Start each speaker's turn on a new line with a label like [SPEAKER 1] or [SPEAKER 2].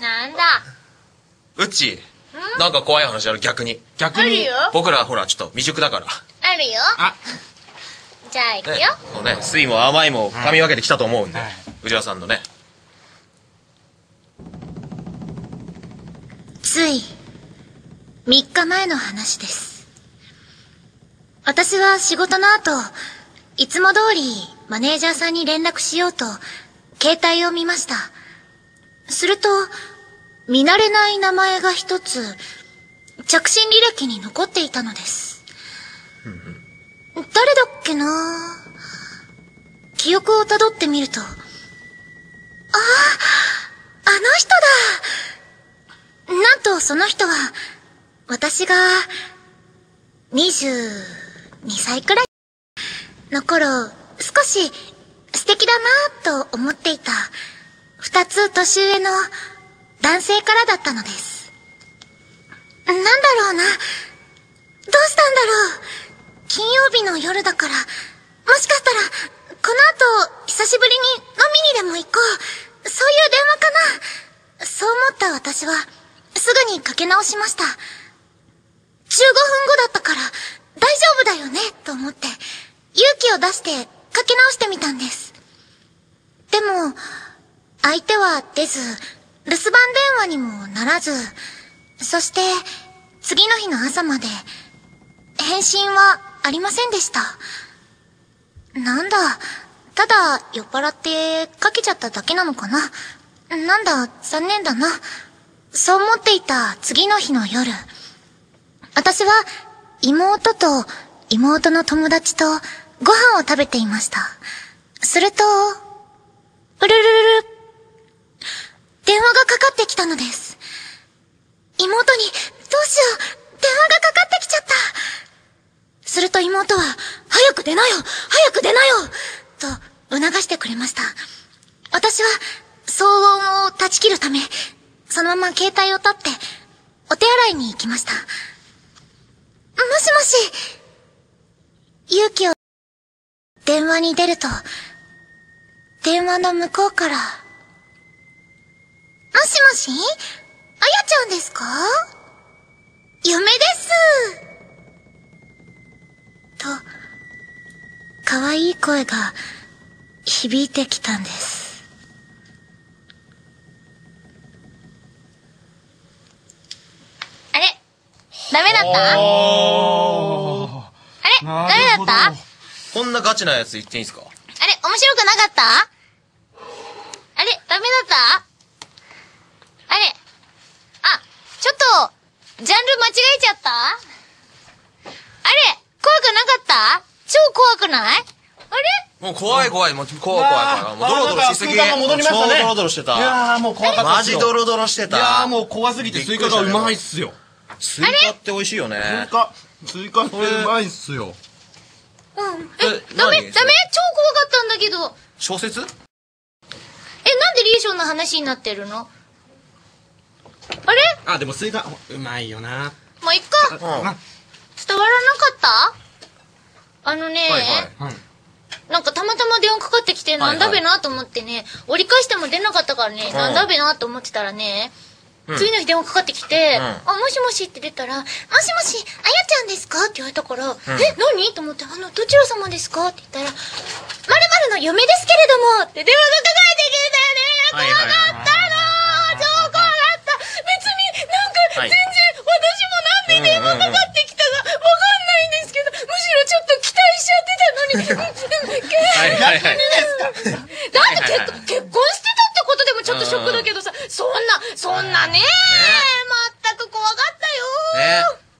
[SPEAKER 1] なんだ？
[SPEAKER 2] うっちなんか怖い話ある逆に。
[SPEAKER 3] 逆に
[SPEAKER 1] あるよ。
[SPEAKER 2] 僕らほらちょっと未熟だから。
[SPEAKER 1] あるよ。
[SPEAKER 3] あ。
[SPEAKER 1] じゃあ行くよ、
[SPEAKER 2] ねもうね酸いも甘いも噛み分けてきたと思うんで、
[SPEAKER 3] はい
[SPEAKER 2] 内田さんのね。
[SPEAKER 4] つい、3日前の話です。私は仕事の後、いつも通りマネージャーさんに連絡しようと、携帯を見ました。すると、見慣れない名前が一つ、着信履歴に残っていたのです。誰だっけな？記憶をたどってみると、ああ、あの人だ。なんとその人は、私が、22歳くらいの頃、少し素敵だなと思っていた、二つ年上の男性からだったのです。なんだろうな。どうしたんだろう。金曜日の夜だから、もしかしたら、この後、久しぶりに飲みにでも行こう。そういう電話かな。そう思った私は、すぐにかけ直しました。15分後だったから、大丈夫だよね、と思って、勇気を出してかけ直してみたんです。でも、相手は出ず、留守番電話にもならず、そして、次の日の朝まで、返信はありませんでした。なんだ、ただ酔っ払ってかけちゃっただけなのかな。なんだ、残念だな。そう思っていた次の日の夜。私は妹と妹の友達とご飯を食べていました。すると、うるるるる。電話がかかってきたのです。妹に、どうしよう、電話がかかってきちゃった。すると妹は、早く出なよ早く出なよと促してくれました。私は、騒音を断ち切るため、そのまま携帯を取って、お手洗いに行きました。もしもし、勇気を、電話に出ると、電話の向こうから、もしもし？あやちゃんですか？嫁です。と、可愛い声が響いてきたんです。
[SPEAKER 1] あれ？ダメだった？あれ？ダメだった？あれ
[SPEAKER 2] こんなガチなやつ言っていいんすか？
[SPEAKER 1] 面白くなかった？あれ？ダメだったあれあ、ちょっと、ジャンル間違えちゃった？あれ怖くなかった？超怖くない？あれ？
[SPEAKER 2] もう怖い怖い。もう怖い怖い。怖いもうドロドロしすぎ
[SPEAKER 3] まあなんか空間が戻りました。ね
[SPEAKER 2] 超ドロドロして
[SPEAKER 3] いや
[SPEAKER 2] た
[SPEAKER 3] ーもう怖かった
[SPEAKER 2] マ
[SPEAKER 3] っすよ。
[SPEAKER 2] ジドロドロしてた。
[SPEAKER 3] いやーもう怖すぎてスイカがうまいっすよ。
[SPEAKER 2] スイカって美味しいよね。
[SPEAKER 3] スイカスイカってうまいっすよ。
[SPEAKER 1] うん。
[SPEAKER 2] え
[SPEAKER 1] え、ダメダメ？超怖かったんだけど。え、なん
[SPEAKER 2] 小説
[SPEAKER 1] でリーションの話になってるの？あ
[SPEAKER 3] でもスイカうまいよな。
[SPEAKER 1] もういっか。
[SPEAKER 2] うん。
[SPEAKER 1] 伝わらなかった？あのね、
[SPEAKER 2] はいはい。
[SPEAKER 3] うん
[SPEAKER 1] なんかたまたま電話かかってきて、
[SPEAKER 2] はいは
[SPEAKER 1] ないんだべなと思ってね、折り返しても出なかったからね、なんだべなと思ってたらね、
[SPEAKER 2] うん。
[SPEAKER 1] 次の日電話かかってきて、
[SPEAKER 2] ん。
[SPEAKER 1] あ、もしもしって出たら、もしもし、あやちゃんですか？って言われたから、え、何？と思って、あの、どちら様ですか？って言ったら、まるまるの嫁ですけれども、って電話がかかってきたよね。怖かった。の全然私もなんで電話かかってきたかわかんないんですけど、むしろちょっと期待しちゃってたのに、
[SPEAKER 2] はいはいはい。
[SPEAKER 1] だって結婚結婚してたってことでもちょっとショックだけどさ、そんな、そんなね。全く怖かったよ。
[SPEAKER 2] ね